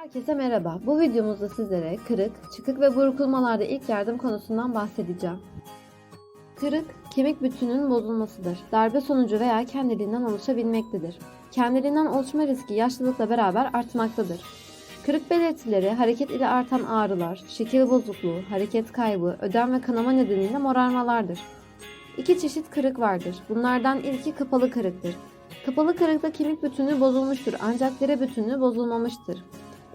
Herkese merhaba. Bu videomuzda sizlere kırık, çıkık ve burkulmalarda ilk yardım konusundan bahsedeceğim. Kırık, kemik bütününün bozulmasıdır. Darbe sonucu veya kendiliğinden oluşabilmektedir. Kendiliğinden oluşma riski yaşlılıkla beraber artmaktadır. Kırık belirtileri hareket ile artan ağrılar, şekil bozukluğu, hareket kaybı, ödem ve kanama nedeniyle morarmalardır. İki çeşit kırık vardır. Bunlardan ilki kapalı kırıktır. Kapalı kırıkta kemik bütünlüğü bozulmuştur ancak deri bütünlüğü bozulmamıştır.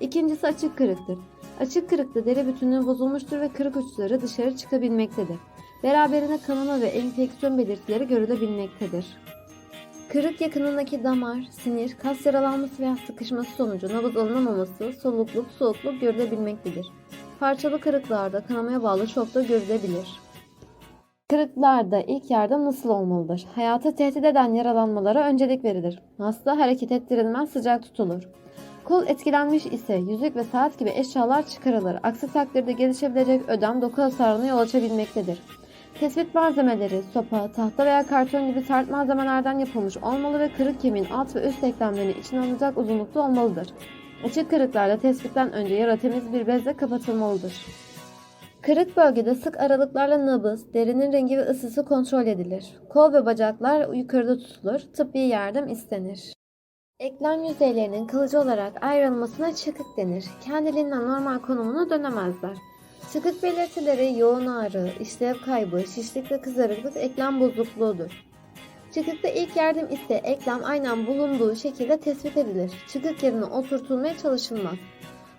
İkincisi açık kırıktır. Açık kırıkta deri bütünlüğü bozulmuştur ve kırık uçları dışarı çıkabilmektedir. Beraberinde kanama ve enfeksiyon belirtileri görülebilmektedir. Kırık yakınındaki damar, sinir, kas yaralanması veya sıkışması sonucu nabız alınamaması, solukluk, soğukluk görülebilmektedir. Parçalı kırıklarda kanamaya bağlı şok da görülebilir. Kırıklarda ilk yardım nasıl olmalıdır? Hayata tehdit eden yaralanmalara öncelik verilir. Hasta hareket ettirilmez sıcak tutulur. Kol etkilenmiş ise yüzük ve saat gibi eşyalar çıkarılır. Aksi takdirde gelişebilecek ödem doku hasarına yol açabilmektedir. Tespit malzemeleri sopa, tahta veya karton gibi sert malzemelerden yapılmış olmalı ve kırık kemiğin alt ve üst eklemlerini içine alacak uzunlukta olmalıdır. Açık kırıklarda tespitten önce yara temiz bir bezle kapatılmalıdır. Kırık bölgede sık aralıklarla nabız, derinin rengi ve ısısı kontrol edilir. Kol ve bacaklar yukarıda tutulur, tıbbi yardım istenir. Eklem yüzeylerinin kalıcı olarak ayrılmasına çıkık denir. Kendiliğinden normal konumuna dönemezler. Çıkık belirtileri yoğun ağrı, işlev kaybı, şişlik ve kızarıklık eklem bozukluğudur. Çıkıkta ilk yardım ise eklem aynen bulunduğu şekilde tespit edilir. Çıkık yerine oturtulmaya çalışılmaz.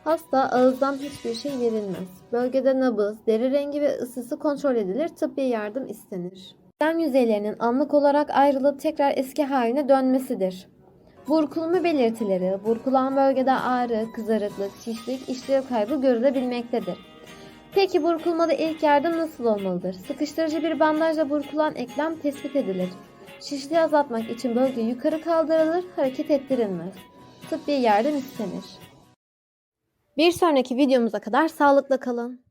Hasta ağızdan hiçbir şey verilmez. Bölgede nabız, deri rengi ve ısısı kontrol edilir. Tıbbi yardım istenir. Eklem yüzeylerinin anlık olarak ayrılıp tekrar eski haline dönmesidir. Burkulma belirtileri, burkulan bölgede ağrı, kızarıklık, şişlik, işlev kaybı görülebilmektedir. Peki burkulmada ilk yardım nasıl olmalıdır? Sıkıştırıcı bir bandajla burkulan eklem tespit edilir. Şişliği azaltmak için bölge yukarı kaldırılır, hareket ettirilmez. Tıbbi yardım istenir. Bir sonraki videomuza kadar sağlıkla kalın.